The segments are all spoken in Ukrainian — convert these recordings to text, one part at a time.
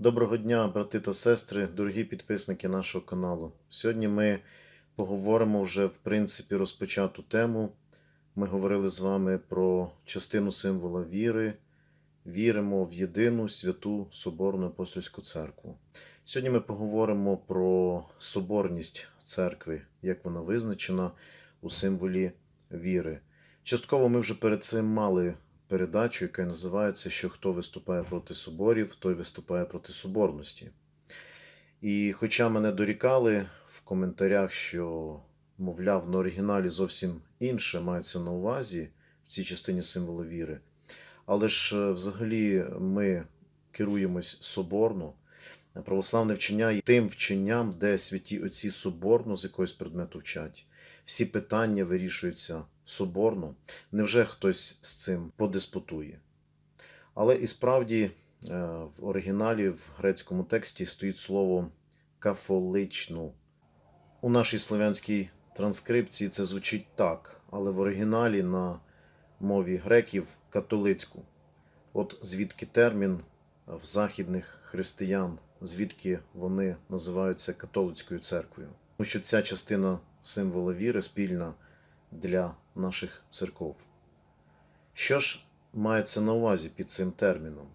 Доброго дня, брати та сестри, дорогі підписники нашого каналу. Сьогодні ми поговоримо вже в принципі розпочату тему. Ми говорили з вами про частину символа віри. Віримо в єдину святу Соборну апостольську церкву. Сьогодні ми поговоримо про соборність церкви, як вона визначена у символі віри. Частково ми вже перед цим мали передачу, яка називається Що хто виступає проти соборів, той виступає проти соборності. І хоча мене дорікали в коментарях, що, мовляв, на оригіналі зовсім інше мається на увазі в цій частині символу віри, але ж е, взагалі ми керуємось соборно. Православне вчення є тим вченням, де святі отці соборно з якогось предмету вчать. Всі питання вирішуються соборно. Невже хтось з цим подиспутує? Але і справді е, в оригіналі, в грецькому тексті стоїть слово кафоличну. У нашій слов'янській транскрипції це звучить так, але в оригіналі на мові греків католицьку. От звідки термін в західних християн, звідки вони називаються католицькою церквою. Тому що ця частина символа віри спільна для наших церков. Що ж мається на увазі під цим терміном?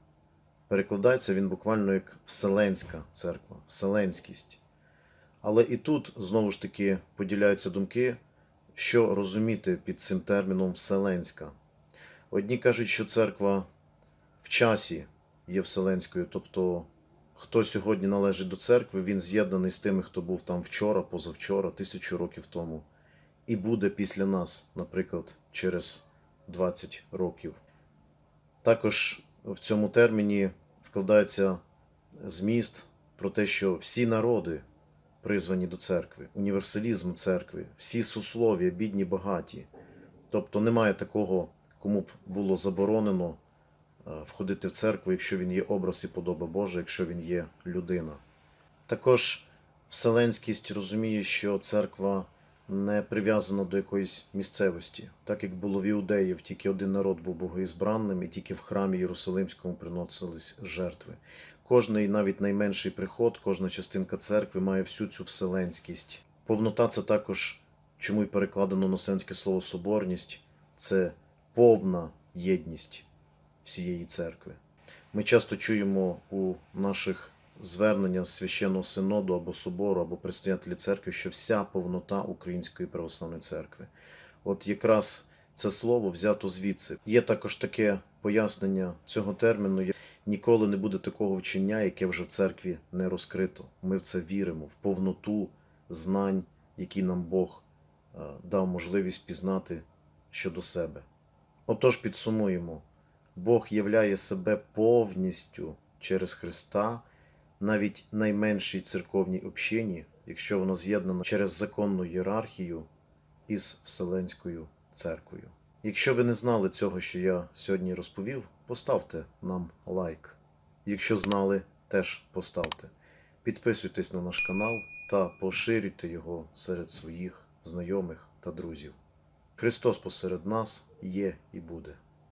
Перекладається він буквально як Вселенська церква, Вселенськість. Але і тут знову ж таки поділяються думки, що розуміти під цим терміном Вселенська. Одні кажуть, що церква в часі є вселенською, тобто хто сьогодні належить до церкви, він з'єднаний з тими, хто був там вчора, позавчора, тисячу років тому, і буде після нас, наприклад, через 20 років. Також в цьому терміні вкладається зміст про те, що всі народи призвані до церкви, універсалізм церкви, всі суслов'я, бідні, багаті. Тобто немає такого, кому б було заборонено е, входити в церкву, якщо він є образ і подоба Божа, якщо він є людина. Також вселенськість розуміє, що церква не прив'язана до якоїсь місцевості, так як було в іудеїв, тільки один народ був богоізбранним, і тільки в храмі Єрусалимському приносились жертви. Кожний, навіть найменший приход, кожна частинка церкви має всю цю вселенськість. Повнота це також, чому й перекладено носенське слово соборність, це повна єдність всієї церкви. Ми часто чуємо у наших зверненнях священного синоду або собору, або предстоятелі церкви, що вся повнота Української православної церкви. От якраз це слово взято звідси. Є також таке пояснення цього терміну. Ніколи не буде такого вчення, яке вже в церкві не розкрито. Ми в це віримо, в повноту знань, які нам Бог е, дав можливість пізнати щодо себе. Отож, підсумуємо: Бог являє себе повністю через Христа, навіть найменшій церковній общині, якщо вона з'єднана через законну ієрархію із Вселенською церквою. Якщо ви не знали цього, що я сьогодні розповів, поставте нам лайк. Якщо знали, теж поставте. Підписуйтесь на наш канал та поширюйте його серед своїх знайомих та друзів. Христос посеред нас є і буде.